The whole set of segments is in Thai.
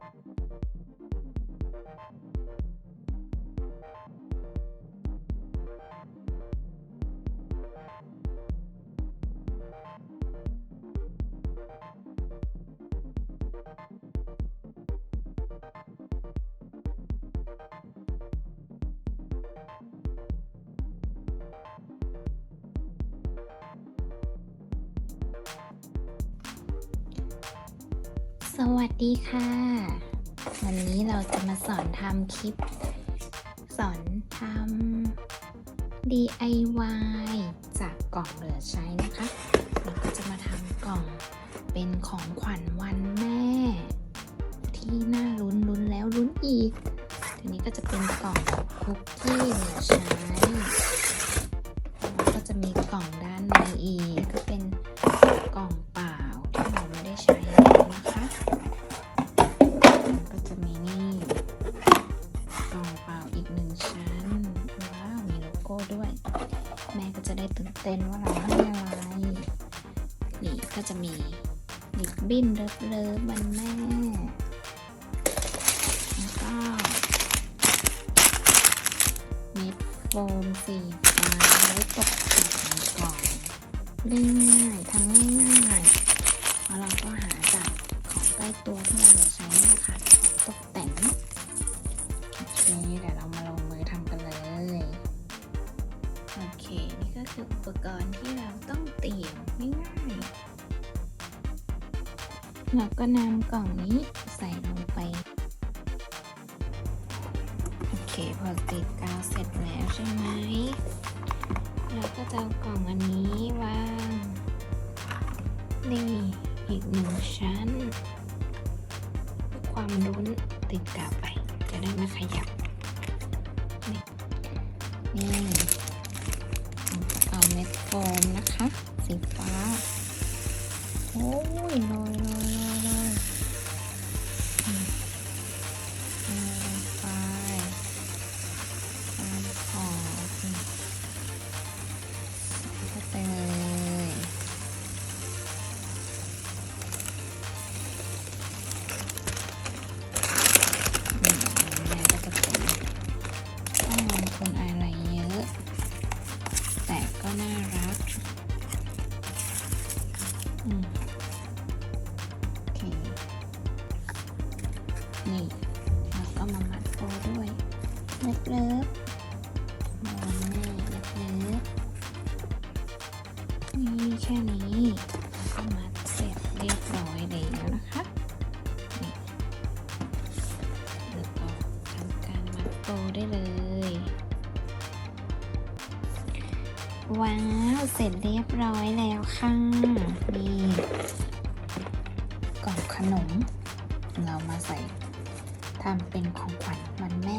あ! สวัสดีค่ะ วันนี้เราจะมาสอนทำคลิป สอนทำ DIY จากกล่องเหลือใช้นะคะ เราก็จะมาทำกล่องเป็นของขวัญวันแม่ ที่น่าลุ้นลุ้นแล้วลุ้นอีก ทีนี้ก็จะเป็นกล่องคุกกี้เหลือใช้ แม่ก็จะได้ตื่นเต้นว่าเราให้อะไรนี่ก็จะมีลิบบิ้นเลิฟเลิฟวันแม่แล้วก็เม็ดโฟมสีฟ้าไว้ตกแต่งกล่องเรียบง่ายทำง่ายๆ เราก็นำกล่องนี้ใส่ลงไป โอเค พอติดกาวเสร็จแล้วใช่ไหม เราก็จะเอากล่องอันนี้วางนี่อีกหนึ่งชั้น ความรุ้นติดกาวไป จะได้ไม่ขยับ นี่นี่ โอเค นี่แล้วก็มามัดโบด้วยเล็บเลิฟมองแม่เล็บเลิฟนี่แค่นี้แล้วก็มัดเสร็จเรียบร้อยแล้วนะคะนี่แล้วก็ทำการมัดโบได้เลย ว้าว เสร็จเรียบร้อยแล้วค่ะนี่กล่องขนม เรามาใส่ทำเป็นของขวัญวันแม่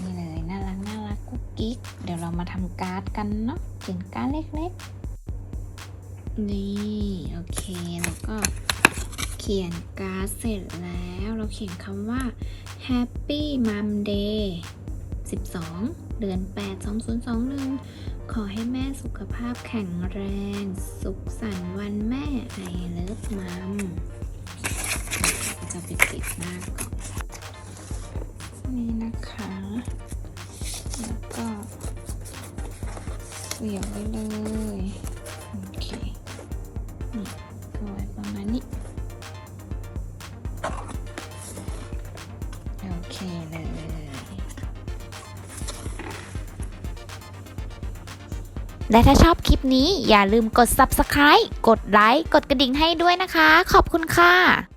นี่เลย น่ารักน่ารักกุ๊กกิ๊ก เดี๋ยวเรามาทำการ์ดกันเนาะเขียนการ์ดเล็กๆ นี่ โอเค แล้วก็เขียนการ์ดเสร็จแล้ว เราเขียนคำว่า Happy Mom Day 12 เดือน 8 2021 ขอให้แม่สุขภาพแข็งแรง สุขสันต์วันแม่ไอเลิฟมัมจะไปติดหน้าก่อน นี่นะคะ แล้วก็เหวี่ยงไปเลย และถ้าชอบคลิปนี้อย่าลืมกด subscribe กดไลค์ กดกระดิ่งให้ด้วยนะคะ ขอบคุณค่ะ